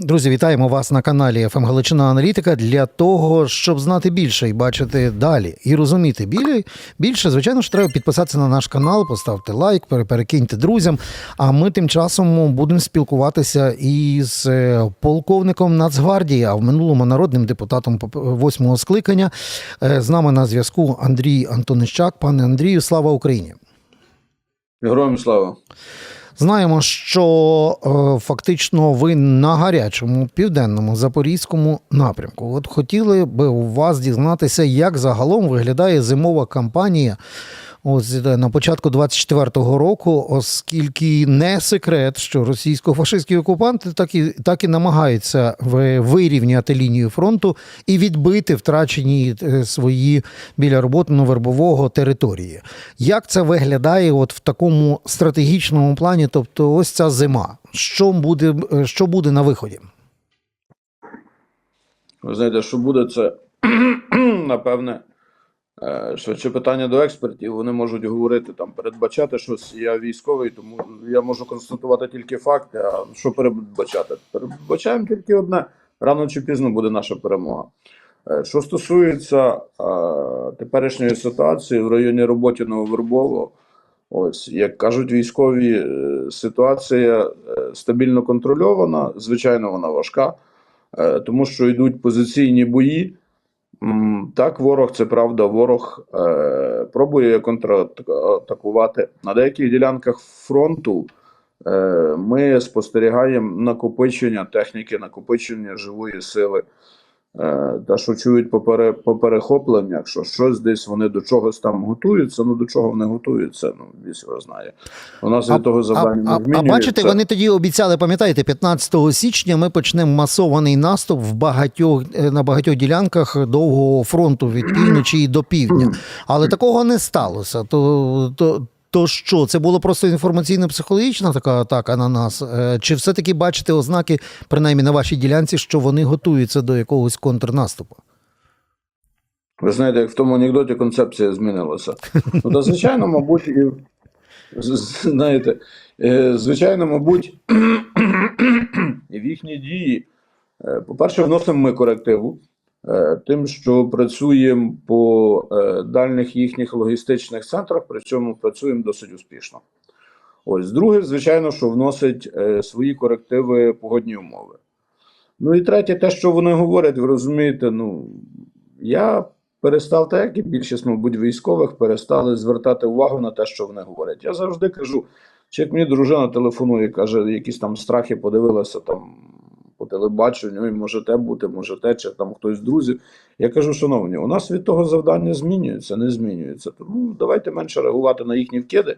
Друзі, вітаємо вас на каналі ФМ Галичина Аналітика для того, щоб знати більше і бачити далі, і розуміти білі- більше. Звичайно ж, треба підписатися на наш канал, поставте лайк, пере- перекиньте друзям. А ми тим часом будемо спілкуватися із е, полковником Нацгвардії, а в минулому народним депутатом восьмого скликання. Е, З нами на зв'язку Андрій Антонищак. Пане Андрію, слава Україні! Героям слава. Знаємо, що е, фактично ви на гарячому південному запорізькому напрямку. От хотіли би у вас дізнатися, як загалом виглядає зимова кампанія. Ось е, на початку 24-го року, оскільки не секрет, що російсько-фашистські окупанти так і так і намагаються вирівняти лінію фронту і відбити втрачені е, свої біля роботно-вербового території. Як це виглядає от в такому стратегічному плані? Тобто, ось ця зима. Що буде, е, що буде на виході? Ви знаєте, що буде це, напевне, швидше питання до експертів. Вони можуть говорити там, передбачати щось. Я військовий, тому я можу констатувати тільки факти. А що передбачати? Передбачаємо тільки одне: рано чи пізно буде наша перемога. Е, Що стосується е, теперішньої ситуації в районі Роботіного Вербового, ось як кажуть військові, е, ситуація стабільно контрольована. Звичайно, вона важка. Тому що йдуть позиційні бої. Так, ворог, це правда, ворог е, пробує контратакувати. На деяких ділянках фронту е, ми спостерігаємо накопичення техніки, накопичення живої сили. Е, та що чують по, пере, по перехопленнях, що щось десь вони до чогось там готуються. Ну до чого вони готуються, ну вісь його знає. У нас від того завдання а, не а бачите, вони тоді обіцяли, пам'ятаєте, 15 січня ми почнемо масований наступ в багатьох е, на багатьох ділянках довгого фронту від півночі і до півдня. Але такого не сталося. То, то, то що, це було просто інформаційно-психологічна така атака на нас? Е, Чи все-таки бачите ознаки, принаймні на вашій ділянці, що вони готуються до якогось контрнаступу? Ви знаєте, як в тому анекдоті концепція змінилася. Ну, та, звичайно, мабуть, і знаєте, е, звичайно, мабуть, і в їхні дії, е, по-перше, вносимо ми корективу. Е, Тим, що працюємо по е, дальніх їхніх логістичних центрах, при цьому працюємо досить успішно. Ось, друге, звичайно, що вносить е, свої корективи погодні умови. Ну і третє, те, що вони говорять, ви розумієте, ну я перестав, так як і більшість, мабуть, військових перестали звертати увагу на те, що вони говорять. Я завжди кажу, чи як мені дружина телефонує, каже, якісь там страхи подивилася там по телебаченню, і може те бути, може те, чи там хтось з друзів. Я кажу, шановні, у нас від того завдання змінюється, не змінюється. Тому давайте менше реагувати на їхні вкиди.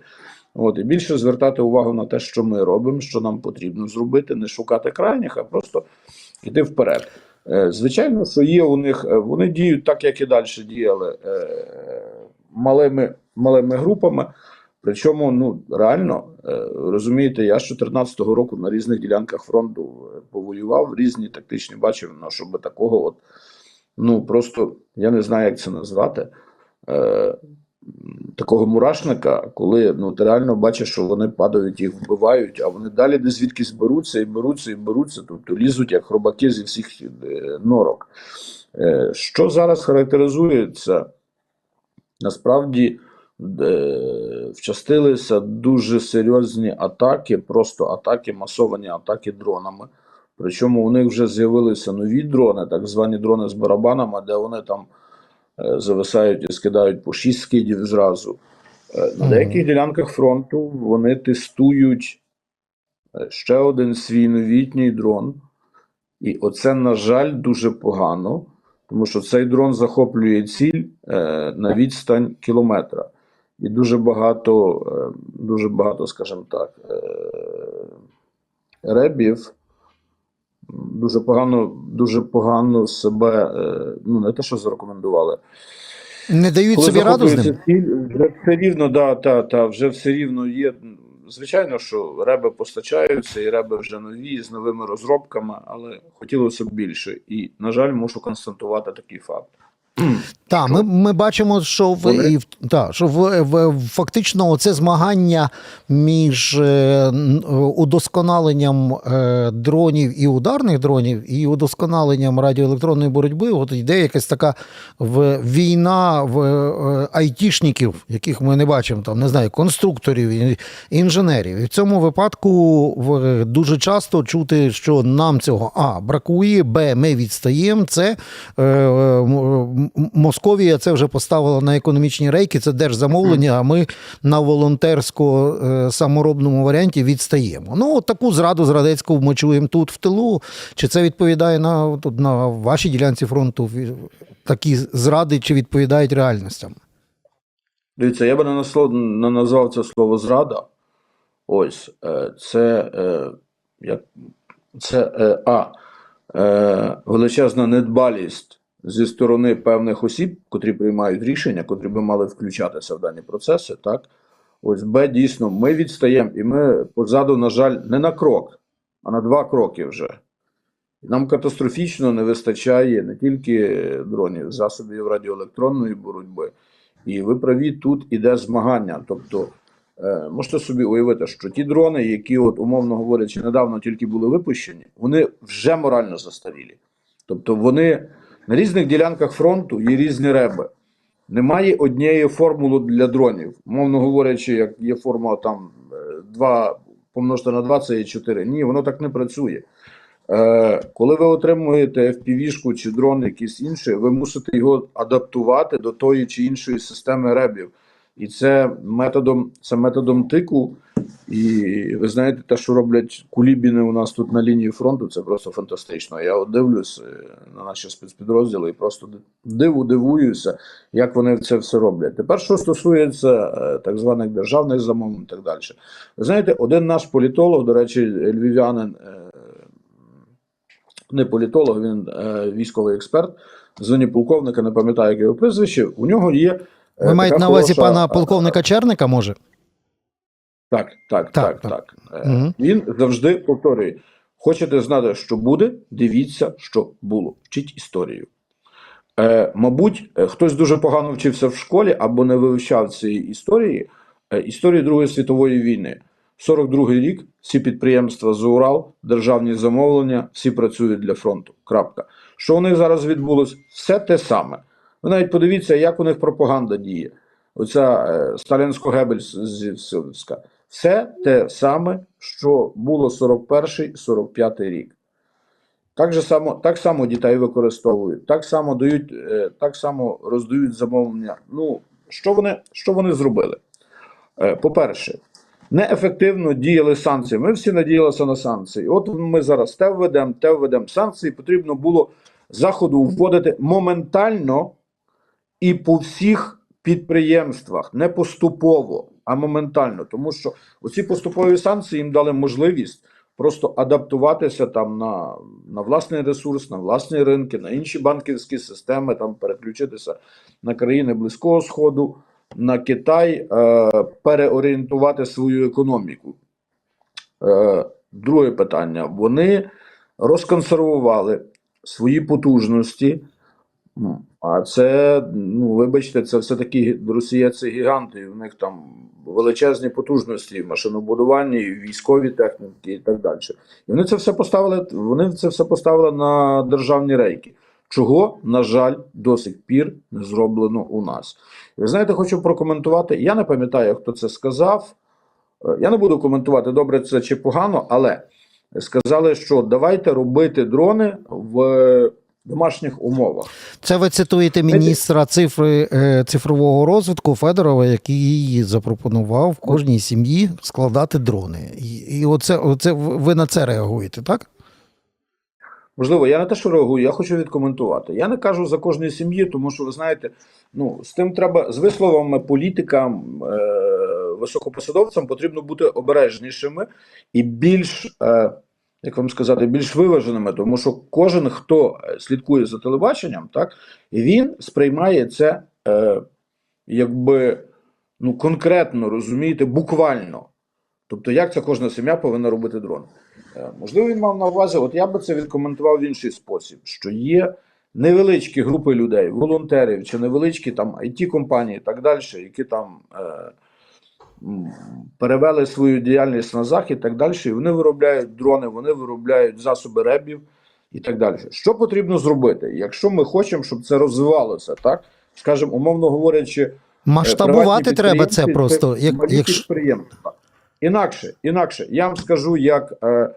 От, і більше звертати увагу на те, що ми робимо, що нам потрібно зробити, не шукати крайніх, а просто йти вперед. Е, Звичайно, що є у них, е, вони діють так, як і далі діяли е, малими, малими групами. Причому, ну реально е, розумієте, я з 2014 року на різних ділянках фронту е, повоював, різні тактичні бачив, ну, щоб такого, от, ну просто я не знаю, як це назвати. Е, Такого мурашника, коли ну ти реально бачиш, що вони падають, їх вбивають, а вони далі десь звідкись беруться і беруться і беруться, тобто лізуть як хробаки зі всіх е, норок. Що зараз характеризується? Насправді вчастилися дуже серйозні атаки, просто атаки, масовані атаки дронами. Причому у них вже з'явилися нові дрони, так звані дрони з барабанами, де вони там е, зависають і скидають по 6 скидів зразу. Е, На деяких ділянках фронту вони тестують е, ще один свій новітній дрон. І оце, на жаль, дуже погано, тому що цей дрон захоплює ціль на відстань кілометра. І дуже багато, е, дуже багато, скажімо так, е, ребів дуже погано, дуже погано себе, е, ну не те, що зарекомендували. Не дають Коли собі раду з ним? вже все рівно, да, та, та, вже все рівно є. Звичайно, що реби постачаються, і реби вже нові, з новими розробками, але хотілося б більше. І, на жаль, мушу констатувати такий факт. Так, ми, ми бачимо, що в, і, та, що в, в, фактично це змагання між е, удосконаленням е, дронів і ударних дронів, і удосконаленням радіоелектронної боротьби. От йде якась така в, війна в е, айтішників, яких ми не бачимо, там, не знаю, конструкторів, інженерів. І в цьому випадку в, дуже часто чути, що нам цього А бракує, Б, ми відстаємо. Це е, м- Московія це вже поставила на економічні рейки, це держзамовлення, а ми на волонтерсько е, саморобному варіанті відстаємо. Ну, от таку зраду зрадецьку ми чуємо тут в тилу. Чи це відповідає на, на вашій ділянці фронту? Такі зради чи відповідають реальностям? Дивіться, я би не, насло- не назвав це слово зрада. Ось, е, це, е, як, це А. Величезна недбалість зі сторони певних осіб, котрі приймають рішення, котрі би мали включатися в дані процеси. Так? Ось Б, дійсно, ми відстаємо, і ми позаду, на жаль, не на крок, а на два кроки вже. Нам катастрофічно не вистачає не тільки дронів, засобів радіоелектронної боротьби. І ви праві, тут іде змагання. Тобто, е, можете собі уявити, що ті дрони, які, от, умовно говорячи, недавно тільки були випущені, вони вже морально застарілі. Тобто вони на різних ділянках фронту є різні реби. Немає однієї формули для дронів. Мовно говорячи, як є формула там 2 помножити на 2, це є 4. Ні, воно так не працює. Е, коли ви отримуєте FPV-шку чи дрон якийсь інший, ви мусите його адаптувати до тої чи іншої системи ребів. І це методом, це методом тику. І ви знаєте, те, що роблять кулібіни у нас тут на лінії фронту, це просто фантастично. Я от дивлюсь е, на наші спецпідрозділи і просто диву дивуюся, як вони це все роблять. Тепер, що стосується е, так званих державних замовлень і так далі. Ви знаєте, один наш політолог, до речі, львів'янин, е, не політолог, він військовий експерт, зоні полковника, не пам'ятаю, як його прізвище. У нього є. Ви маєте на увазі хороша, пана е, полковника Черника, може? Так, так, Так, так, так. так. Мгм. Він завжди повторює: хочете знати, що буде, дивіться, що було. Вчіть історію. Е, мабуть, е, хтось дуже погано вчився в школі або не вивчав цієї історії, е, історії Другої світової війни. 42-й рік всі підприємства з Урал, державні замовлення, всі працюють для фронту. Крапка. Що у них зараз відбулось? Все те саме. Ви навіть подивіться, як у них пропаганда діє. Оця е, сталінсько-гебельська. Все те саме, що було 41-45 рік. Так, же само, так само дітей використовують, так само дають, е, так само роздають замовлення. Ну, що вони, що вони зробили? Е, По-перше, неефективно діяли санкції. Ми всі надіялися на санкції. От ми зараз те введемо, те введемо. Санкції потрібно було заходу вводити моментально і по всіх підприємствах, не поступово, а моментально. Тому що оці поступові санкції їм дали можливість просто адаптуватися там на, на власний ресурс, на власні ринки, на інші банківські системи, там переключитися на країни Близького Сходу, на Китай, е, переорієнтувати свою економіку. Е, друге питання. Вони розконсервували свої потужності. Ну, А це, ну, вибачте, це все-таки Росія це гіганти, в них там величезні потужності в машинобудуванні, і в і так далі. І вони це все поставили, вони це все поставили на державні рейки. Чого, на жаль, до сих пір не зроблено у нас. Ви знаєте, хочу прокоментувати. Я не пам'ятаю, хто це сказав. Е, Я не буду коментувати, добре це чи погано, але сказали, що давайте робити дрони в домашніх умовах. Це ви цитуєте міністра цифри е, цифрового розвитку Федорова, який запропонував в кожній сім'ї складати дрони. І, оце, оце ви на це реагуєте, так? Можливо, я не те, що реагую, я хочу відкоментувати. Я не кажу за кожної сім'ї, тому що ви знаєте, ну з тим треба з висловами політикам, е, високопосадовцям потрібно бути обережнішими і більш, е, як вам сказати, більш виваженими, тому що кожен, хто е, слідкує за телебаченням, так він сприймає це е, якби ну конкретно розумієте, буквально. Тобто, як ця кожна сім'я повинна робити дрон. Е, Можливо, він мав на увазі, от я би це відкоментував в інший спосіб, що є невеличкі групи людей, волонтерів чи невеличкі там it компанії і так далі, які там е, перевели свою діяльність на захід і так далі, і вони виробляють дрони, вони виробляють засоби ребів і так далі. Що потрібно зробити, якщо ми хочемо, щоб це розвивалося, так? Скажімо, умовно говорячи, е, Масштабувати треба це просто. Як, якщо... підприємства. Інакше, інакше, я вам скажу, як е,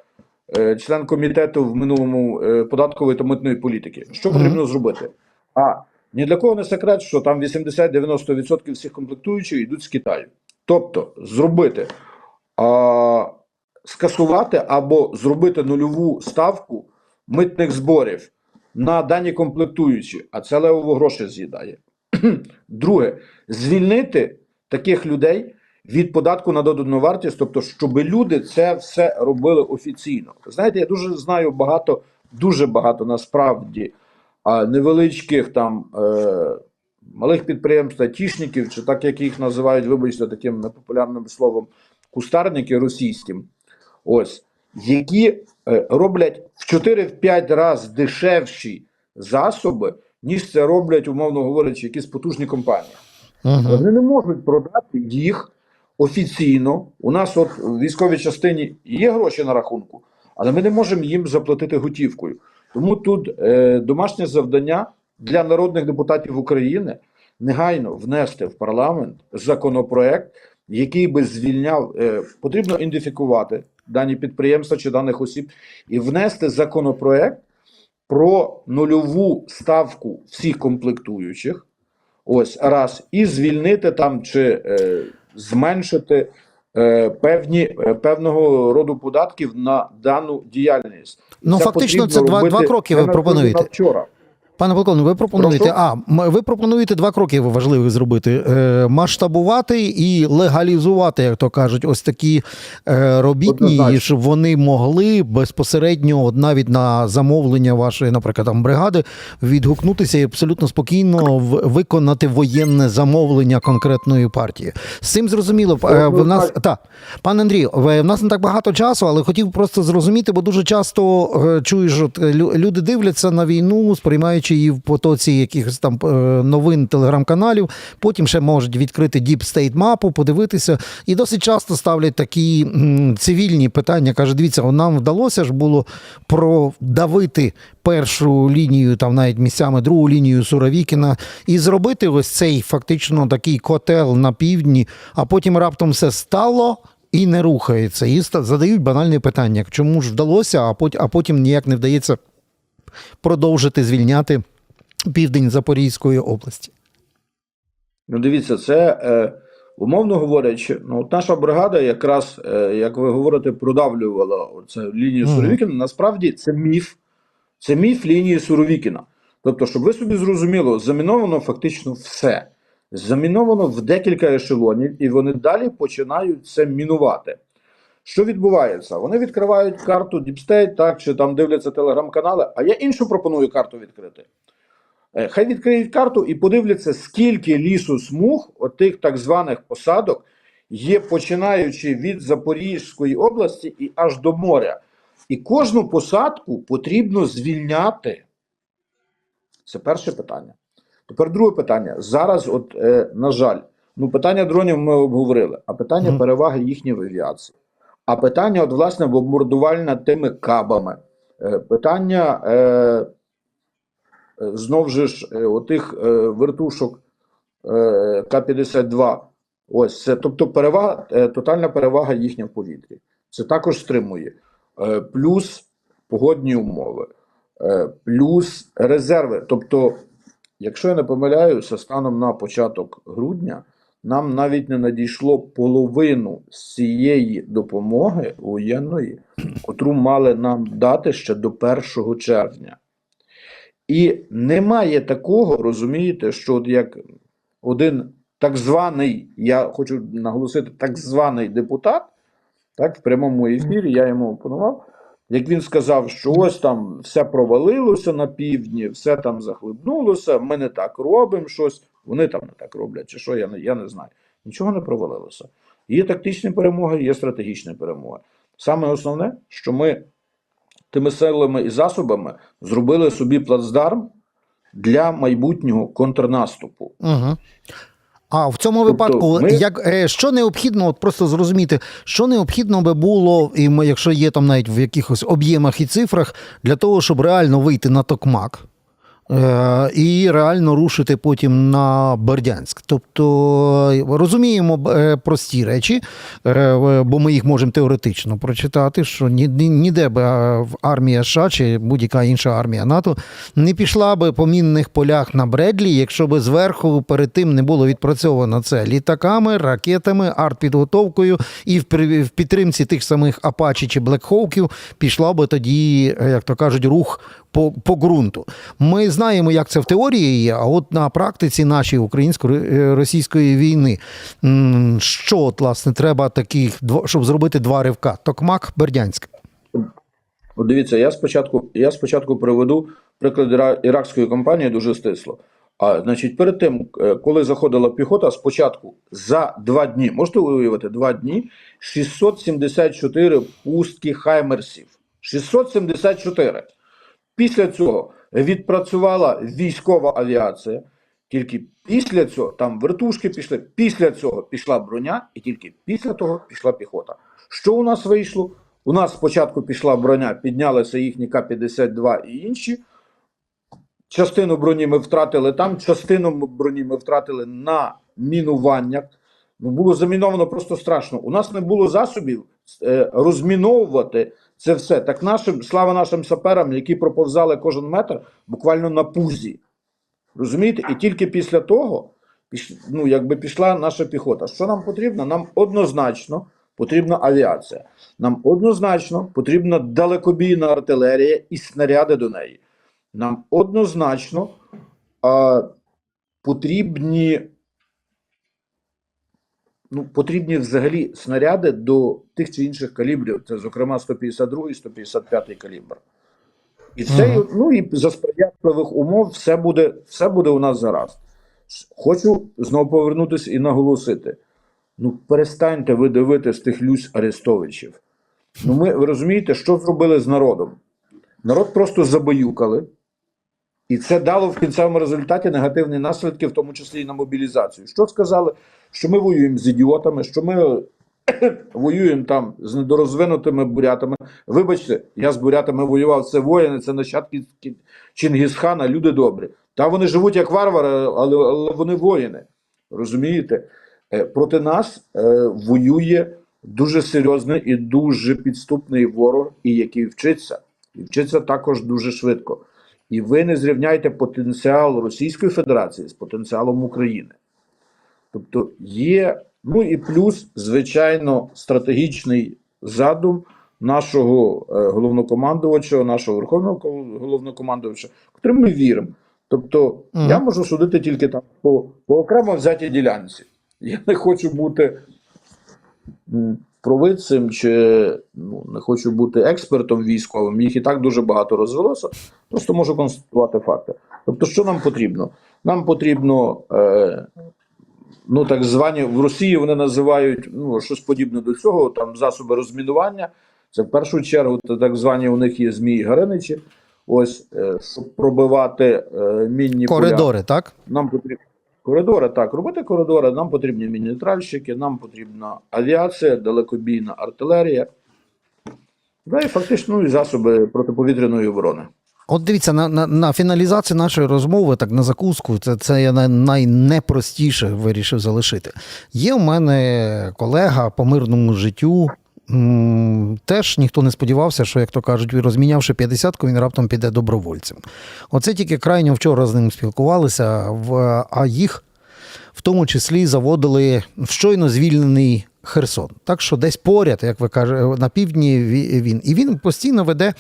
е, член комітету в минулому е, податкової та митної політики, що потрібно зробити? А ні для кого не секрет, що там 80-90% всіх комплектуючих йдуть з Китаю. Тобто зробити, а, скасувати або зробити нульову ставку митних зборів на дані комплектуючі, а це левово гроші з'їдає. Друге, звільнити таких людей від податку на додану вартість, тобто, щоб люди це все робили офіційно. Знаєте, я дуже знаю багато, дуже багато насправді невеличких там е, малих підприємств, айтішників, чи так як їх називають, вибачте, таким непопулярним словом, кустарники російським. Ось, які е, роблять в 4-5 разів дешевші засоби, ніж це роблять, умовно говорячи, якісь потужні компанії. Мгм. Вони не можуть продати їх офіційно. У нас от в військовій частині є гроші на рахунку, але ми не можемо їм заплатити готівкою. Тому тут е, домашнє завдання для народних депутатів України негайно внести в парламент законопроект, який би звільняв, е, потрібно ідентифікувати дані підприємства чи даних осіб, і внести законопроект про нульову ставку всіх комплектуючих. Ось раз, і звільнити там чи е, зменшити е, певні е, певного роду податків на дану діяльність. Ну, це фактично, це два- два кроки ви пропонуєте. вчора. Пане полковник, ви пропонуєте, а ви пропонуєте два кроки важливих зробити: е, масштабувати і легалізувати, як то кажуть, ось такі е, робітні, щоб вони могли безпосередньо, навіть на замовлення вашої, наприклад, там бригади, відгукнутися і абсолютно спокійно виконати воєнне замовлення конкретної партії. З цим зрозуміло. Е, в нас та пане Андрію, в в нас не так багато часу, але хотів просто зрозуміти, бо дуже часто е, чуєш, люди дивляться на війну, сприймаючи її в потоці якихось там е, новин телеграм-каналів. Потім ще можуть відкрити State мапу, подивитися, і досить часто ставлять такі цивільні питання. каже: дивіться, нам вдалося ж було продавити першу лінію, там навіть місцями другу лінію Суровікіна, і зробити ось цей фактично такий котел на півдні, а потім раптом все стало. І не рухається, і задають банальне питання: чому ж вдалося, а потім ніяк не вдається продовжити звільняти південь Запорізької області. Ну, дивіться, це е, умовно говорячи, ну от наша бригада, якраз, е, як ви говорите, продавлювала оце лінію Мгм. Суровікіна. Насправді це міф. Це міф лінії Суровікіна. Тобто, щоб ви собі зрозуміло, заміновано фактично все. Заміновано в декілька ешелонів, і вони далі починають це мінувати. Що відбувається? Вони відкривають карту State, так, чи там дивляться телеграм-канали, а я іншу пропоную карту відкрити. Е, Хай відкриють карту і подивляться, скільки лісу смуг, отих так званих посадок, є починаючи від Запорізької області і аж до моря. І кожну посадку потрібно звільняти. Це перше питання. Тепер друге питання. Зараз, от, е, на жаль, ну питання дронів ми обговорили, а питання Мгм. переваги їхньої авіації. А питання, от, власне, бомбардувальна тими кабами, е, питання е, е, знов же ж отих вертушок е, К-52. Ось це, тобто перевага, тотальна перевага їхня в повітрі. Це також стримує. Плюс погодні умови, плюс резерви. Тобто, якщо я не помиляюся, станом на початок грудня нам навіть не надійшло половину з цієї допомоги воєнної, котру мали нам дати ще до 1 червня. І немає такого, розумієте, що от як один так званий, я хочу наголосити, так званий депутат, так, в прямому ефірі я йому опонував, як він сказав, що ось там все провалилося на півдні, все там захлебнулося, ми не так робимо щось, вони там не так роблять, чи що, я не, я не знаю. Нічого не провалилося. Є тактичні перемоги, є стратегічні перемоги. Саме основне, що ми тими силами і засобами зробили собі плацдарм для майбутнього контрнаступу. Угу. А в цьому Тобто випадку, ми- як е, що необхідно, от просто зрозуміти, що необхідно би було, і ми, якщо є там навіть в якихось об'ємах і цифрах, для того, щоб реально вийти на токмак. Е, і реально рушити потім на Бердянськ. Тобто розуміємо е, прості речі, е, бо ми їх можемо теоретично прочитати, що ні- ні- ніде б в армія США чи будь-яка інша армія НАТО не пішла би по мінних полях на Бредлі, якщо би зверху перед тим не було відпрацьовано це літаками, ракетами, артпідготовкою і в підтримці тих самих Апачі чи Блекхоуків пішла би тоді, як то кажуть, рух по, по ґрунту. Ми знаємо, як це в теорії є, а от на практиці нашої українсько-російської війни, що от, власне треба таких, щоб зробити два ривка: Токмак, Бердянськ. Дивіться, я спочатку, я спочатку приведу приклад іракської компанії дуже стисло. А значить, перед тим, е, коли заходила піхота, спочатку за два дні, можете уявити, два дні 674 пустки хаймерсів. 674. Після цього відпрацювала військова авіація. Тільки після цього там вертушки пішли, після цього пішла броня, і тільки після того пішла піхота. Що у нас вийшло? У нас спочатку пішла броня, піднялися їхні К-52 і інші. Частину броні ми втратили там, частину броні ми втратили на мінуваннях. Ну, було заміновано просто страшно. У нас не було засобів е, розміновувати це все. Так нашим, слава нашим саперам, які проповзали кожен метр буквально на пузі. Розумієте? І тільки після того ну, якби пішла наша піхота. Що нам потрібно? Нам однозначно потрібна авіація. Нам однозначно потрібна далекобійна артилерія і снаряди до неї. Нам однозначно а, потрібні, ну, потрібні взагалі снаряди до тих чи інших калібрів. Це, зокрема, 152 і 155 калібр. І це, Мгм. ну і за сприятливих умов все буде, все буде у нас зараз. Хочу знову повернутися і наголосити: ну перестаньте ви дивитись тих люсь Арестовичів. Ну, ми ви розумієте, що зробили з народом? Народ просто забаюкали, і це дало в кінцевому результаті негативні наслідки, в тому числі і на мобілізацію. Що сказали? Що ми воюємо з ідіотами, що ми воюємо там з недорозвинутими бурятами. Вибачте, я з бурятами воював. Це воїни, це нащадки Чингісхана, люди добрі. Та вони живуть як варвари, але, але вони воїни. Розумієте? Е, Проти нас е, воює дуже серйозний і дуже підступний ворог, і який вчиться, і вчиться також дуже швидко. І ви не зрівняйте потенціал Російської Федерації з потенціалом України. Тобто є, ну і плюс, звичайно, стратегічний задум нашого е, головнокомандувача, нашого верховного головнокомандувача, котрим ми віримо. Тобто, Мгм. я можу судити тільки там по, по окремо взятій ділянці. Я не хочу бути провидцем чи ну, не хочу бути експертом військовим. Їх і так дуже багато розвелося. Просто можу констатувати факти. Тобто, що нам потрібно? Нам потрібно. Е, Ну, так звані в Росії вони називають ну, щось подібне до цього, там засоби розмінування. Це в першу чергу так звані у них є змії Гариничі. Ось, е, щоб пробивати е, мінні поля. Так? Нам потрібні коридори, так, робити коридори, нам потрібні міні-тральщики, нам потрібна авіація, далекобійна артилерія. Да, і фактично ну, і засоби протиповітряної оборони. От дивіться, на, на, на фіналізацію нашої розмови, так на закуску, це, це я найнепростіше вирішив залишити. Є у мене колега по мирному життю. Теж ніхто не сподівався, що, як то кажуть, розмінявши 50-ку, він раптом піде добровольцем. Оце тільки крайньо вчора з ним спілкувалися, в, а їх в тому числі заводили в щойно звільнений Херсон. Так що десь поряд, як ви кажете, на півдні він. І він постійно веде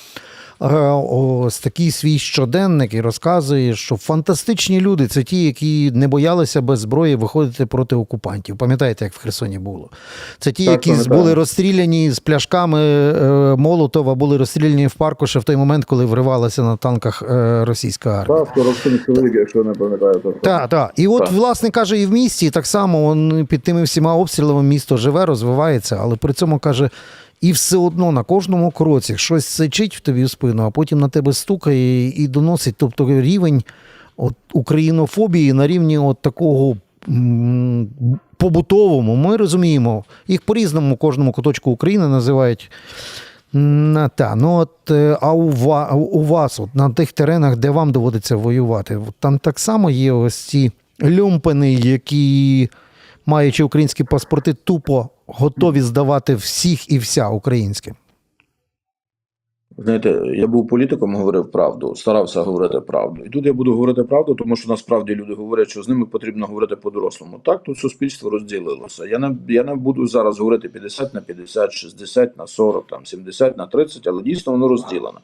ось такий свій щоденник і розказує, що фантастичні люди це ті, які не боялися без зброї виходити проти окупантів. Пам'ятаєте, як в Херсоні було? Це ті, Так, які пам'ятаю. були розстріляні з пляшками е, Молотова, були розстріляні в парку ще в той момент, коли вривалася на танках е, російська армія. Так, 47 чоловік, якщо не пам'ятаю. Так, так. І от, Так. власне каже, і в місті так само он, під тими всіма обстрілами місто живе, розвивається, але при цьому каже, і все одно на кожному кроці щось сичить в тобі в спину, а потім на тебе стукає і доносить. Тобто рівень от, українофобії на рівні от такого побутовому. Ми розуміємо, їх по-різному кожному куточку України називають. Та, ну от, е, а у, ва, у вас, от, на тих теренах, де вам доводиться воювати, там так само є ось ці люмпени, які, маючи українські паспорти, тупо готові здавати всіх і вся українське. Знаєте, я був політиком, говорив правду, старався говорити правду. І тут я буду говорити правду, тому що насправді люди говорять, що з ними потрібно говорити по-дорослому. Так, тут суспільство розділилося. Я не, я не буду зараз говорити 50 на 50, 60 на 40, там, 70 на 30, але дійсно воно розділено.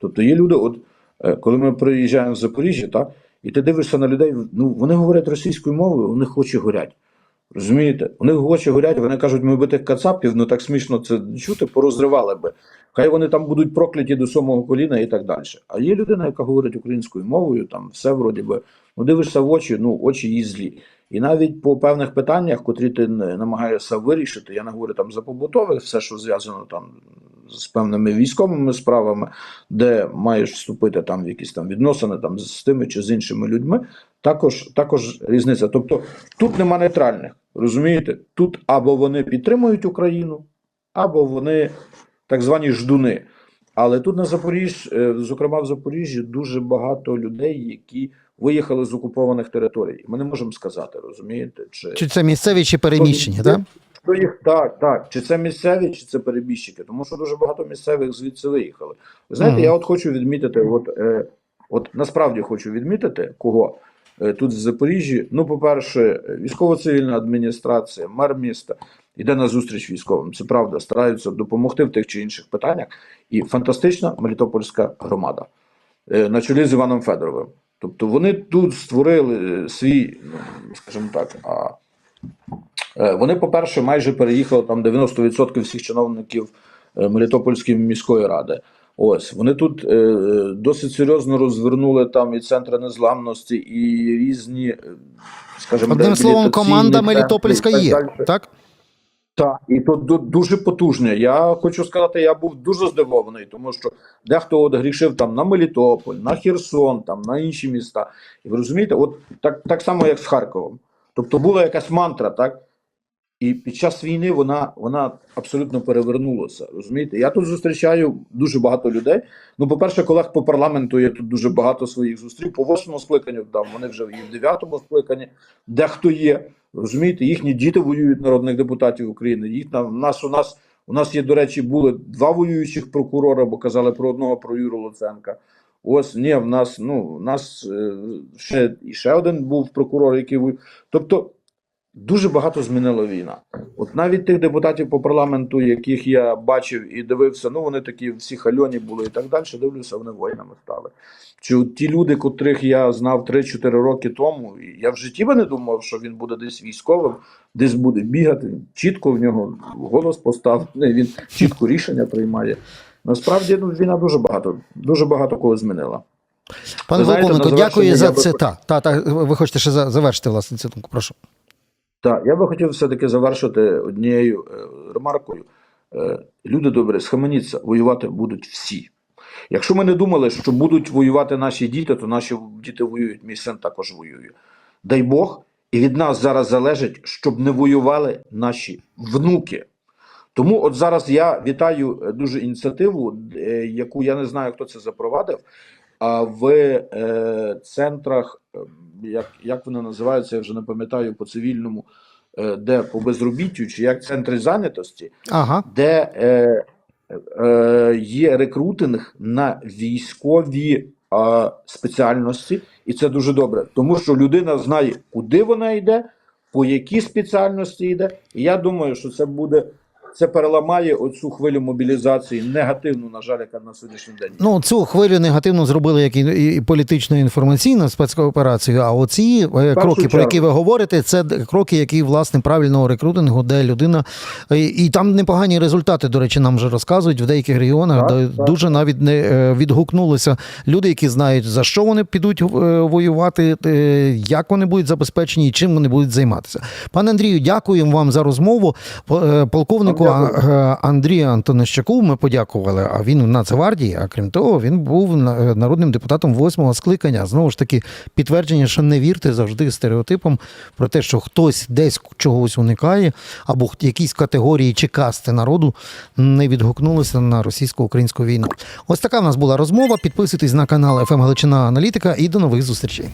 Тобто є люди, от е, коли ми приїжджаємо в Запоріжжя, так, і ти дивишся на людей, ну вони говорять російською мовою, у них горять. Розумієте? У них очі горять, вони кажуть, ми би тих кацапів, ну так смішно це чути, порозривали би. Хай вони там будуть прокляті до самого коліна і так далі. А є людина, яка говорить українською мовою, там все вроді би, ну дивишся в очі, ну очі її злі. І навіть по певних питаннях, котрі ти намагаєшся вирішити, я не говорю там за побутових, все, що зв'язано там з певними військовими справами, де маєш вступити там в якісь там відносини там з тими чи з іншими людьми, також, також різниця. Тобто тут нема нейтральних, розумієте? Тут або вони підтримують Україну, або вони так звані ждуни. Але тут на Запоріжжі, е, зокрема в Запоріжжі, дуже багато людей, які виїхали з окупованих територій. Ми не можемо сказати, розумієте? Чи, Чи це місцеві, чи переміщені, так? Хто їх так, так. Чи це місцеві, чи це перебіжчики? Тому що дуже багато місцевих звідси виїхали. Ви знаєте, Мгм. я от хочу відмітити, от, е, от насправді хочу відмітити, кого е, тут в Запоріжжі. Ну, по-перше, військово-цивільна адміністрація, мер міста йде на зустріч військовим. Це правда, стараються допомогти в тих чи інших питаннях. І фантастична Мелітопольська громада е, на чолі з Іваном Федоровим. Тобто вони тут створили е, свій, ну, скажімо так, а, Вони, по-перше, майже переїхали там 90% всіх чиновників е, Мелітопольської міської ради. Ось вони тут е, досить серйозно розвернули там і центри незламності, і різні, е, скажімо, Одним словом, команда Мелітопольська і так є, так? Так, і то дуже потужне. Я хочу сказати, я був дуже здивований, тому що дехто от грішив там на Мелітополь, на Херсон, там на інші міста. І ви розумієте, от так, так само, як з Харковом. Тобто була якась мантра, так? І під час війни вона, вона абсолютно перевернулася. Розумієте? Я тут зустрічаю дуже багато людей. Ну, по-перше, колег по парламенту я тут дуже багато своїх зустрів. По восьмому скликанню там вони вже і в дев'ятому скликанні, дехто є. Розумієте, їхні діти воюють народних депутатів України. Їх там нас у нас у нас є, до речі, були два воюючих прокурора, бо казали про одного про Юру Луценка. Ось ні, в нас ну в нас е, ще і ще один був прокурор, який. Тобто дуже багато змінила війна. От навіть тих депутатів по парламенту, яких я бачив і дивився, ну вони такі всі хальоні були і так далі. Дивлюся, вони воїнами стали. Чи ті люди, котрих я знав 3-4 роки тому, я в житті би не думав, що він буде десь військовим, десь буде бігати. Чітко в нього голос поставлений, він чітко рішення приймає. Насправді ну, війна дуже багато, дуже багато кого змінила. Пане полковнику, дякую за би це. Та, та, та, ви хочете ще завершити власне цю думку, прошу. Так, я би хотів все-таки завершити однією е, ремаркою. Е, люди добре, схаменіться, воювати будуть всі. Якщо ми не думали, що будуть воювати наші діти, то наші діти воюють, мій син також воює. Дай Бог, і від нас зараз залежить, щоб не воювали наші внуки. Тому от зараз я вітаю е, дуже ініціативу, е, яку я не знаю, хто це запровадив. А в е, центрах, е, як, як вони називаються, я вже не пам'ятаю по цивільному, е, де по безробіттю, чи як центри зайнятості, Ага. де е, е, є рекрутинг на військові е, спеціальності, і це дуже добре, тому що людина знає, куди вона йде, по якій спеціальності йде. І я думаю, що це буде. Це переламає оцю хвилю мобілізації негативну, на жаль, яка на сьогоднішній день. Ну, цю хвилю негативно зробили як і, політично інформаційну спецоперацію. А оці е, кроки, про які ви говорите, це кроки, які власне правильного рекрутингу, де людина і, і там непогані результати. До речі, нам вже розказують в деяких регіонах, Так, де так. дуже навіть не е, відгукнулися люди, які знають за що вони підуть е, воювати, е, як вони будуть забезпечені і чим вони будуть займатися. Пане Андрію, дякуємо вам за розмову. По- е, Полковнику Дякую. е, Андрію Антонищаку. Ми подякували. А він в Нацгвардії, а крім того, він був на- народним депутатом восьмого скликання. Знову ж таки, підтвердження, що не вірте завжди стереотипам про те, що хтось десь чогось уникає, або якісь категорії чи касти народу не відгукнулися на російсько-українську війну. Ось така в нас була розмова. Підписуйтесь на канал «ФМ Галичина Аналітика і до нових зустрічей.